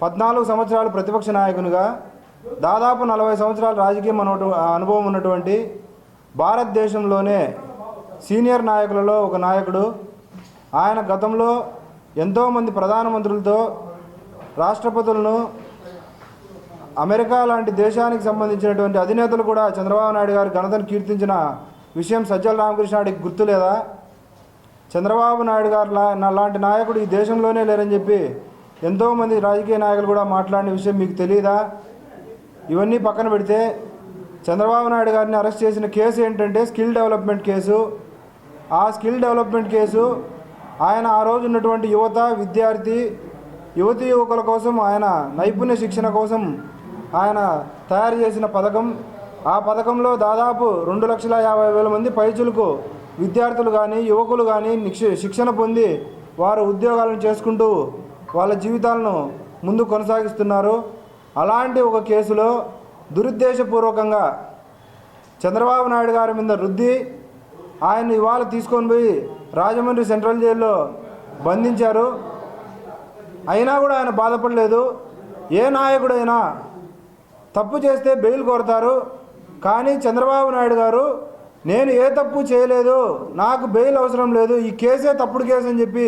పద్నాలుగు సంవత్సరాలు ప్రతిపక్ష నాయకునిగా దాదాపు నలభై సంవత్సరాల రాజకీయ మనోటు- అనుభవం ఉన్నటువంటి భారతదేశంలోనే సీనియర్ నాయకులలో ఒక నాయకుడు. ఆయన గతంలో ఎంతోమంది ప్రధానమంత్రులతో రాష్ట్రపతులను అమెరికా లాంటి దేశానికి సంబంధించినటువంటి అధినేతలు కూడా చంద్రబాబు నాయుడు గారు ఘనతను కీర్తించిన విషయం సజ్జల రామకృష్ణాడికి గుర్తులేదా చంద్రబాబు నాయుడు గారు నా- లాంటి నాయకుడు ఈ దేశంలోనే లేరని చెప్పి ఎంతోమంది రాజకీయ నాయకులు కూడా మాట్లాడిన విషయం మీకు తెలియదా ఇవన్నీ పక్కన పెడితే చంద్రబాబు నాయుడు గారిని అరెస్ట్ చేసిన కేసు ఏంటంటే స్కిల్ డెవలప్మెంట్ కేసు. ఆ స్కిల్ డెవలప్మెంట్ కేసు ఆయన ఆ రోజు ఉన్నటువంటి యువత విద్యార్థి యువతి యువకుల కోసం ఆయన నైపుణ్య శిక్షణ కోసం ఆయన తయారు చేసిన పథకం. ఆ పథకంలో దాదాపు రెండు లక్షల యాభై వేల మంది పైచులకు విద్యార్థులు కానీ యువకులు కానీ శిక్షణ పొంది వారు ఉద్యోగాలను చేసుకుంటూ వాళ్ళ జీవితాలను ముందు కొనసాగిస్తున్నారు. అలాంటి ఒక కేసులో దురుద్దేశపూర్వకంగా చంద్రబాబు నాయుడు గారి మీద రుద్ది ఆయన ఇవాళ తీసుకొని పోయి రాజమండ్రి సెంట్రల్ జైల్లో బంధించారు. అయినా కూడా ఆయన బాధపడలేదు. ఏ నాయకుడైనా తప్పు చేస్తే బెయిల్ కోరతారు కానీ చంద్రబాబు నాయుడు గారు నేను ఏ తప్పు చేయలేదు నాకు బెయిల్ అవసరం లేదు ఈ కేసే తప్పుడు కేసు అని చెప్పి